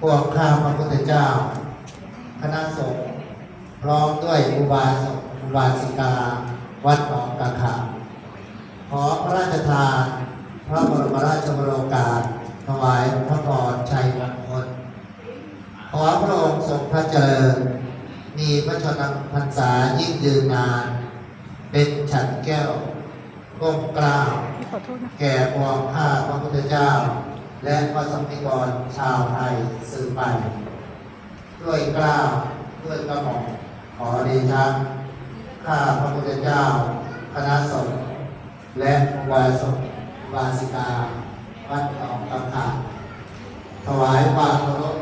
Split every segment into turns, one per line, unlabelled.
พวกข้าพระพุทธเจ้า คณะสงฆ์พร้อมด้วยอุบาสกอุบาสิกา วัดหนองกระขามขอพระราชทาน พระบรมราชโองการถวายพระพรชัยมงคลขอพระองค์ทรงพระเจริญ มีพระชนมพรรษายิ่งยืนนาน เป็นฉันแก้วก้มกล้าว
ขอโทษนะ
แก่ปวงข้าพระพุทธเจ้า และพระสบนิกรชาวไทยสืบไป ด้วยกล้าวด้วยกระหม่อมขอเดชะข้าพระพุทธเจ้า คณะสงฆ์และวาสกวาสิกา วัดหนองตำขาถวายความเคารพ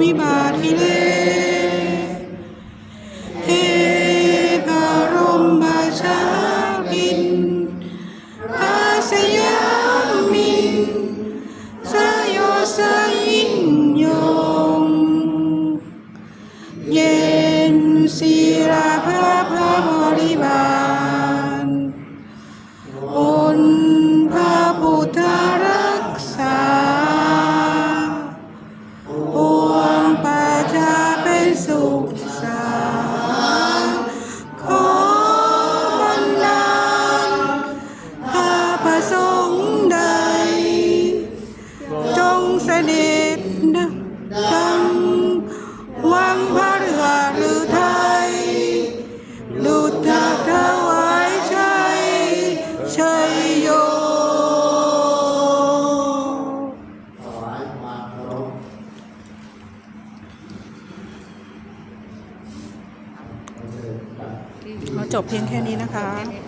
มิบาทิเล งพระเรือหรือไทยลุดถากถวายชัยชัยโย
ถวายความเคารพ
เราจบเพียงแค่นี้นะคะ
แค่นี้ค่ะ